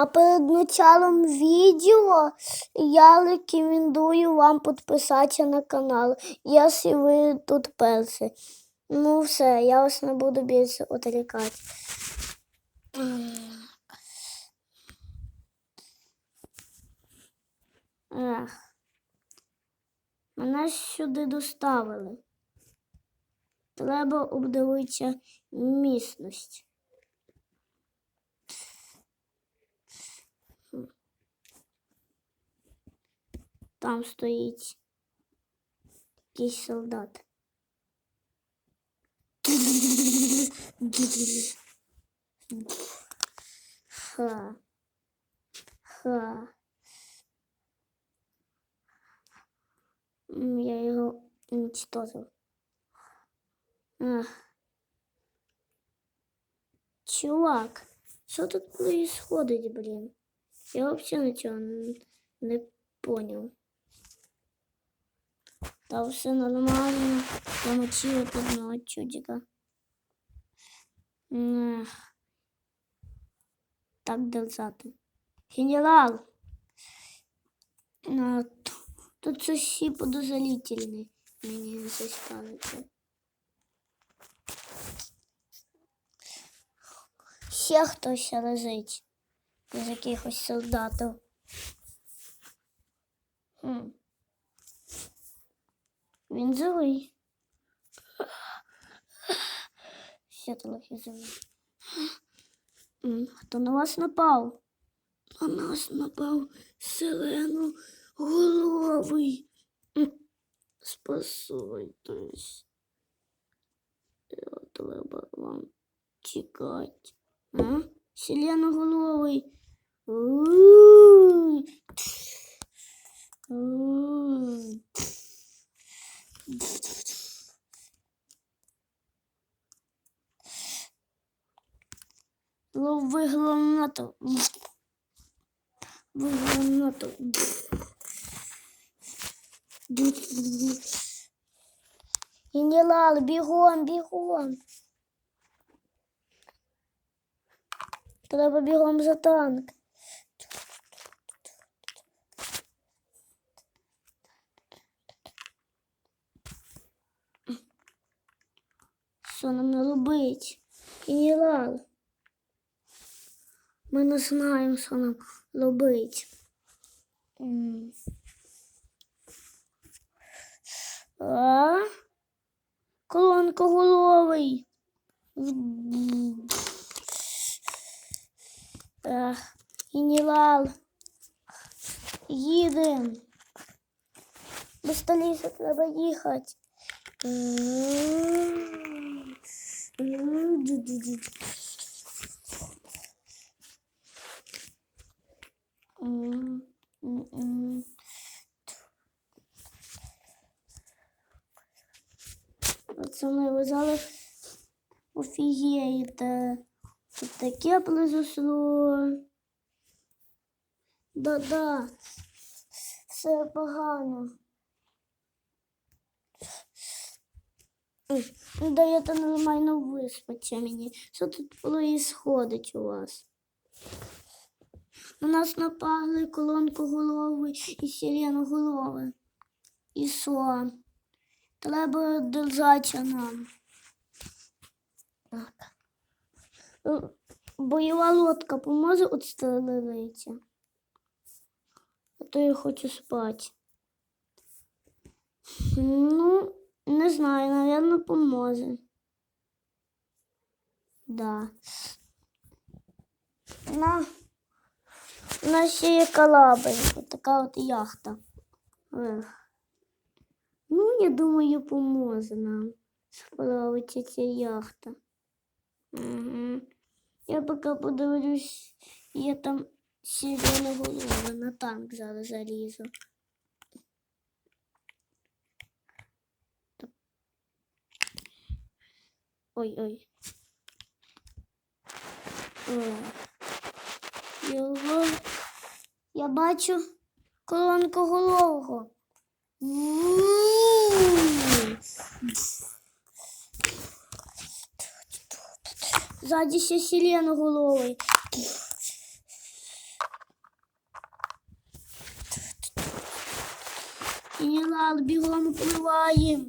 А перед началом відео я рекомендую вам підписатися на канал, якщо ви тут перші. Ну все, я вас не буду більше отрікати. Ех. Мене сюди доставили. Треба обдивитися місність. Там стоїть якийсь солдат. Ха. Ха. М, Я його уничтожив. Ах. Чувак, що тут происходит, блін? Я взагалі нічого не, не понял. Та все нормально. Замочила одного чудика. Так держати. Генерал! Тут всі подозрительні. Мені щось кажеться. Ще хтось лежить з якихось солдатів. Хм. Він живий. Ще трохи живий. Хто на вас напав? На нас напав селено головий. Спасуйтесь. Треба вам тікати. А? Селеноголовий. У-у-у. У-у-у. Лови гранату. Ви гранату. Генерал, бігом, бігом. Треба бігом за танк. Що нам не робить? Генерал. Ми не знаємо, що нам робить. М. А? Колонкоголовий. Генерал. Їдем. Быстріше треба їхати. М, м, м. Пацани, ви зараз офігієте. Тут таке произошло. Да-да. Все погано. Ой, Не даєте нормально виспатися мені. Що тут происходить у вас? На нас напали колонку голови і сирену голови. І що? Треба держатися нам. Так. Е, Бойова лодка поможе відстрелитися? А то я хочу спати. Ну, не знаю, наверное, поможе. Да. На. У нас ще є корабль. Ось така от яхта. Ех. Ну, я думаю, поможе нам справиться ця яхта. Угу. Я поки подивлюсь, я там сірена голова на танк зараз залізу. Ой-ой. Його я бачу колонку голового. Ззаді ще сирен Не Генерал, бігом пливаємо.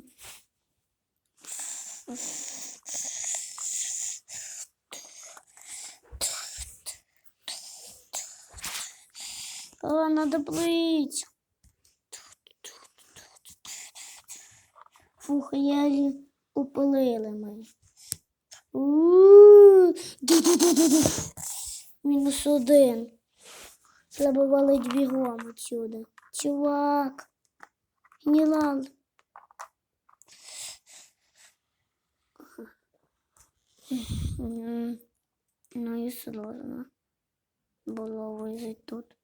О, надо плыть. Фух, еле уплили ми. Мінус один. Треба валить бігом отсюда. Чувак. Генерал. Ну і сложно було вижити тут.